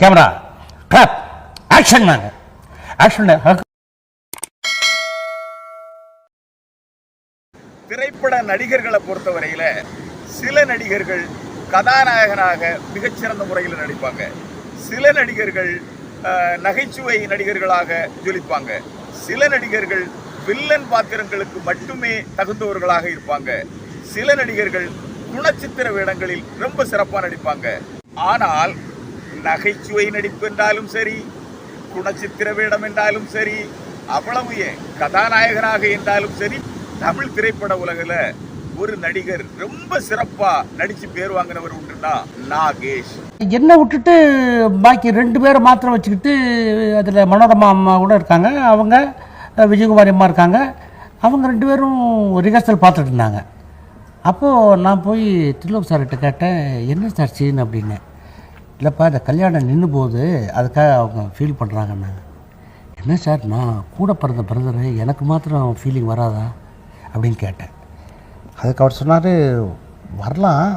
Camera clap action நாங்க action திரைப்பட நடிகர்களை பொறுத்தவரையில சில நடிகர்கள் கதாநாயகனாக மிகச்சிறந்த முறையில் நடிப்பாங்க. சில நடிகர்கள் நகைச்சுவை நடிகர்களாக ஜொலிப்பாங்க. சில நடிகர்கள் வில்லன் பாத்திரங்களுக்கு மட்டுமே தகுந்தவர்களாக இருப்பாங்க. சில நடிகர்கள் குணச்சித்திர வேடங்களில் ரொம்ப சிறப்பாக நடிப்பாங்க. ஆனால் நகைச்சுவை நடிப்பு என்றாலும் சரி குணச்சித்திர வேடம் என்றாலும் சரி அவ்வளவு கதாநாயகனாக என்றாலும் சரி தமிழ் திரைப்பட உலகில் ஒரு நடிகர் ரொம்ப சிறப்பா நடிச்சு பேர் வாங்கினவர் உண்டுனா நாகேஷ். என்னை விட்டுட்டு பாக்கி ரெண்டு பேரை மாத்திரம் வச்சுக்கிட்டு அதில் மனோரமா அம்மா கூட இருக்காங்க. அவங்க அஹ், விஜயகுமாரி அம்மா இருக்காங்க. அவங்க ரெண்டு பேரும் ரிஹர்சல் பார்த்துட்டு இருந்தாங்க. அப்போது நான் போய் திருலோக் சார்கிட்ட கேட்டேன் என்ன சார் சீன் அப்படின்னு. இல்லைப்பா இந்த கல்யாணம் நின்று போகுது அதுக்காக அவங்க ஃபீல் பண்ணுறாங்கண்ணா என்ன சார் நான் கூட பிறந்த பிரதரு எனக்கு மாத்திரம் ஃபீலிங் வராதா? அப்படின்னு கேட்டேன். அதுக்கு அவர் சொன்னார் வரலாம்.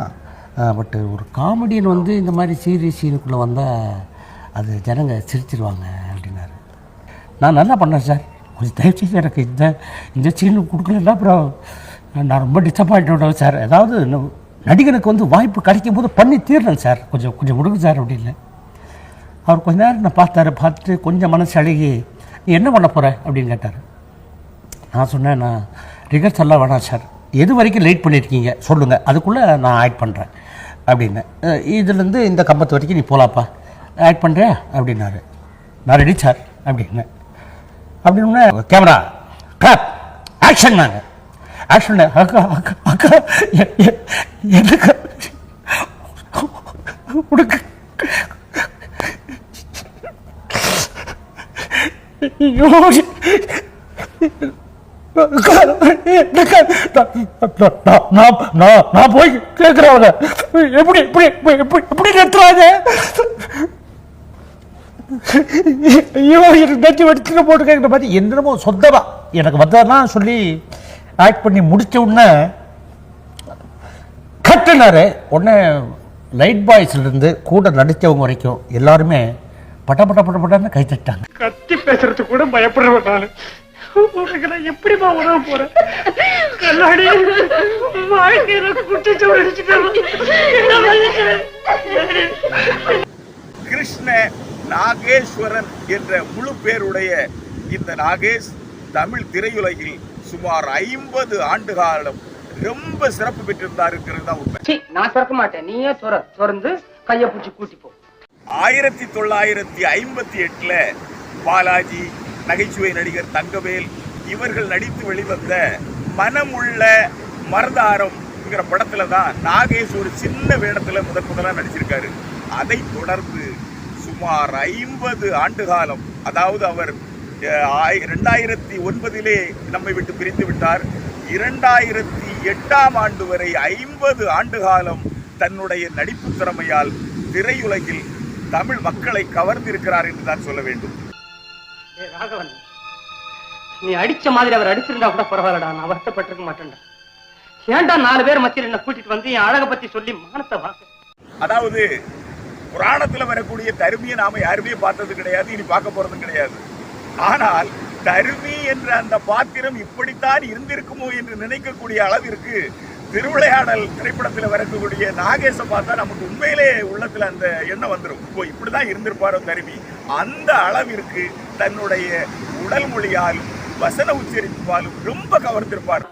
பட்டு ஒரு காமெடியன் வந்து இந்த மாதிரி சீரியஸ் சீனுக்குள்ளே வந்தால் அது ஜனங்க சிரிச்சிருவாங்க அப்படின்னாரு. நான் நல்லா பண்ணேன் சார். கொஞ்சம் தயவு எனக்கு இந்த இந்த சீனு கொடுக்கலன்னா அப்புறம் நான் ரொம்ப டிசப்பாயிண்ட் சார். ஏதாவது நடிகனுக்கு வந்து வாய்ப்பு கிடைக்கும் போது பண்ணி தீர்றேன் சார். கொஞ்சம் கொஞ்சம் கொடுங்க சார் அப்படின்னு அவர் கொஞ்ச நேரம் நான் பார்த்தாரு பார்த்துட்டு கொஞ்சம் மனசு அழுகி நீ என்ன பண்ண போகிற அப்படின்னு கேட்டார். நான் சொன்னேன் நான் ரிகர்சல்லாம் வேணாம் சார். எது வரைக்கும் லேட் பண்ணியிருக்கீங்க சொல்லுங்கள் அதுக்குள்ளே நான் ஆட் பண்ணுறேன் அப்படின்னு. இதுலேருந்து இந்த கம்பத்து வரைக்கும் நீ போகலாப்பா ஆட் பண்ணுறியா அப்படின்னாரு. நான் ரெடி சார். அப்படின்னு. அப்படின்னு கேமரா கிளாப் ஆக்ஷன் நாங்க ஆக்ஷன் அக்கா அக்கா அக்கா எனக்கு உனக்கு ஐயோ நான் நான் நான் போய் கேட்கிறவங்க எப்படி எப்படி எப்படி எப்படி நிறுத்துறாங்க? ஐயோ எனக்கு நெஞ்சு வெடிச்சுட்டு போட்டு கேட்குற மாதிரி என்னமோ சொந்தமா? எனக்கு வந்ததெல்லாம் சொல்லி ஆக்ட் பண்ணி முடிச்ச உடனே கட்டுனாரு உடனே லைட் பாய்ஸ்லேருந்து கூட நடித்தவங்க வரைக்கும் எல்லாருமே பட்ட பட்ட பட்ட பட்டன்னு கை தட்டாங்க கத்தி பேசுறதுக்கு கூட பயப்படுறவன் நானு. எப்படிமா உணவு போறேன் கிருஷ்ண நாகேஸ்வரன் என்ற முழு பேருடைய இந்த நாகேஷ் தமிழ் திரையுலகில் சுமார் ஐம்பது ஆண்டு காலம் ரொம்ப சிறப்பு இருக்கிறது தான் உண்மை. நான் திறக்க மாட்டேன். நீயே துற திறந்து கைய பிடிச்சி கூட்டி போ. ஆயிரத்தி தொள்ளாயிரத்தி ஐம்பத்தி எட்டுல பாலாஜி நகைச்சுவை நடிகர் தங்கவேல் இவர்கள் நடித்து வெளிவந்த மனமுள்ள மருதாரம்ங்கிற படத்துல தான் நாகேஷ் ஒரு சின்ன வேடத்துல முதன் முதலா நடிச்சிருக்காரு. அதை தொடர்ந்து சுமார் ஐம்பது ஆண்டு காலம் அதாவது அவர் ஆய்- ரெண்டாயிரத்தி ஒன்பதிலே நம்மை விட்டு பிரிந்து விட்டார். இரண்டாயிரத்தி எட்டாம் ஆண்டு வரை ஐம்பது ஆண்டு காலம் தன்னுடைய நடிப்பு திறமையால் திரையுலகில் தமிழ் மக்களை கவர்ந்திருக்கிறார் என்று தான் சொல்ல வேண்டும். ராகவன் நீ அடிச்ச மாதிரி அவர் அடிச்சிருந்தா கூட பரவாயில்லடா நான் வருத்தப்பட்டிருக்க மாட்டேன்டா. ஏன்டா நாலு பேர் மத்தியில் என்ன கூட்டிட்டு வந்து என் அழகை பத்தி சொல்லி மானத்தை வாக்கு அதாவது புராணத்துல வரக்கூடிய தருமியை நாம யாருமே பார்த்தது கிடையாது இனி பார்க்க போறதும் கிடையாது. ஆனால் தருமி என்ற அந்த பாத்திரம் இப்படித்தான் இருந்திருக்குமோ என்று நினைக்கக்கூடிய அளவிற்கு திருவிளையாடல் திரைப்படத்துல வரக்கூடிய நாகேஷை பார்த்தா நமக்கு உண்மையிலே உள்ளத்துல அந்த எண்ணம் வந்துடும் இப்போ இப்படிதான் இருந்திருப்பாரோ தருமி? அந்த அளவிற்கு தன்னுடைய உடல் மொழியாலும் வசன உச்சரிப்பாலும் ரொம்ப கவர்ந்திருப்பார்.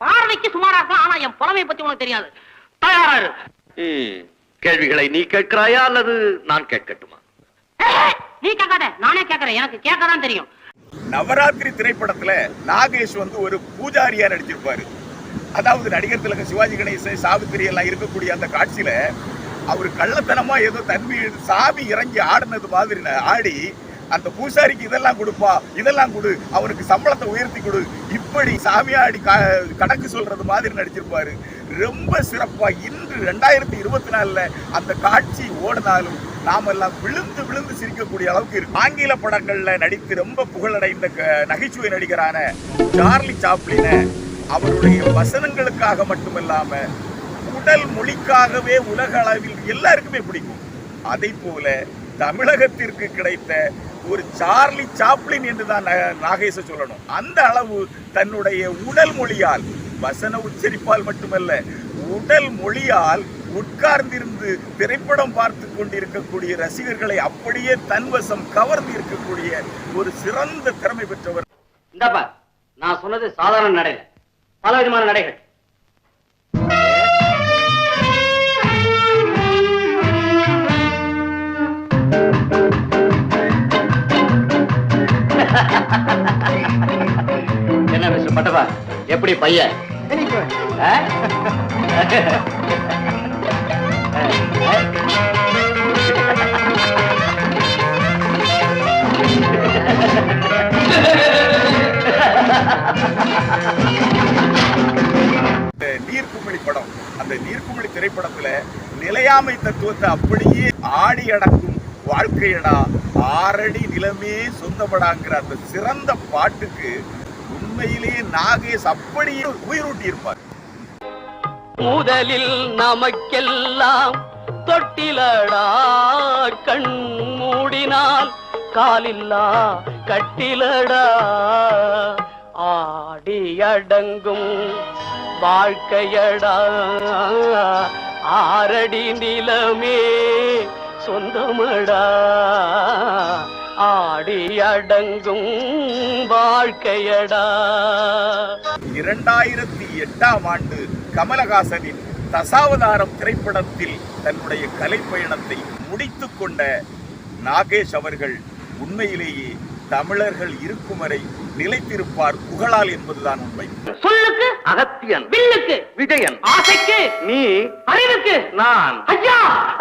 பார்வைக்கு சுமாரா இருக்கலாம் ஆனா என் புலமையை பத்தி உனக்கு தெரியாது. தயாராரு ம், கேள்விகளை நீ கேட்கிறாயா அல்லது நான் கேட்கட்டுமா? நீ கேட்காத. நானே கேட்கறேன். எனக்கு கேட்கதான் தெரியும். நவராத்திரி திரைப்படத்துல நாகேஷ் வந்து ஒரு பூஜாரியா நடிச்சிருப்பாரு. அதாவது நடிகர் திலக சிவாஜி கணேசன் சாவித்திரி எல்லாம் இருக்கக்கூடிய அந்த காட்சியில அவர் கள்ளத்தனமா ஏதோ தன்மை சாமி இறங்கி ஆடினது மாதிரி ஆடி அந்த பூசாரிக்கு இதெல்லாம் கொடுப்பா இதெல்லாம் கொடு அவனுக்கு சம்பளத்தை உயர்த்தி கொடு. இப்படி சாமியாடி க- கணக்கு சொல்றது மாதிரி நடிச்சிருப்பாரு. ரொம்ப சிறப்பா இன்று ரெண்டாயிரத்தி இருபத்தி நாலுல அந்த காட்சி ஓடினாலும் நாம் எல்லாம் விழுந்து விழுந்து சிரிக்கக்கூடிய அளவுக்கு இருக்கு. ஆங்கில படங்கள்ல நடித்து ரொம்ப புகழடைந்த நகைச்சுவை நடிகரான சார்லி சாப்ளின அவருடைய வசனங்களுக்காக மட்டுமல்லாம உடல் மொழிக்காகவே உலக அளவில் எல்லாருக்குமே பிடிக்கும். அதை போல தமிழகத்திற்கு கிடைத்த ஒரு சார்லி சாப்ளின் என்று தான் சொல்லணும். அந்த அளவு தன்னுடைய உடல் மொழியால் வசன உச்சரிப்பால் மட்டுமல்ல உடல் மொழியால் உட்கார்ந்திருந்து திரைப்படம் பார்த்து கொண்டிருக்கக்கூடிய ரசிகர்களை அப்படியே தன்வசம் கவர்ந்து இருக்கக்கூடிய ஒரு சிறந்த திறமை பெற்றவர். நான் சொன்னது சாதாரண நடைகள் பல விதமான நடைகள். பட்டப்பா எப்படி பையன்? நீர்க்குமிழி படம் அந்த நீர்க்குமிழி திரைப்படத்துல நிலையாமை தத்துவத்தை அப்படியே ஆடி அடக்கும் வாழ்க்கையடா. ஆறடி நிலமே சொந்தப்படாங்கிற அந்த சிறந்த பாட்டுக்கு உண்மையிலேயே நாகேஷ் அப்படியே உயிரூட்டி இருப்பார் முதலில் நமக்கெல்லாம் தொட்டிலடா கண் மூடினால் காலில்லா கட்டிலடா. ஆடி அடங்கும் வாழ்க்கையடா. ஆரடி நிலமே சொந்தமடா. ஆடி அடங்கும் வாழ்க்கையடா. இரண்டாயிரத்தி எட்டாம் ஆண்டு கமலஹாசனின் தசாவதாரம் திரைப்படத்தில் தன்னுடைய கலைப்பயணத்தை முடித்துக் கொண்ட நாகேஷ் அவர்கள் உண்மையிலேயே தமிழர்கள் இருக்கும் வரை நிலைத்திருப்பார் புகழால் என்பதுதான் உண்மை. சொல்லுக்கு அகத்தியன். வில்லுக்கு விஜயன். ஆசைக்கு நீ அறிவுக்கு. நான். ஐயா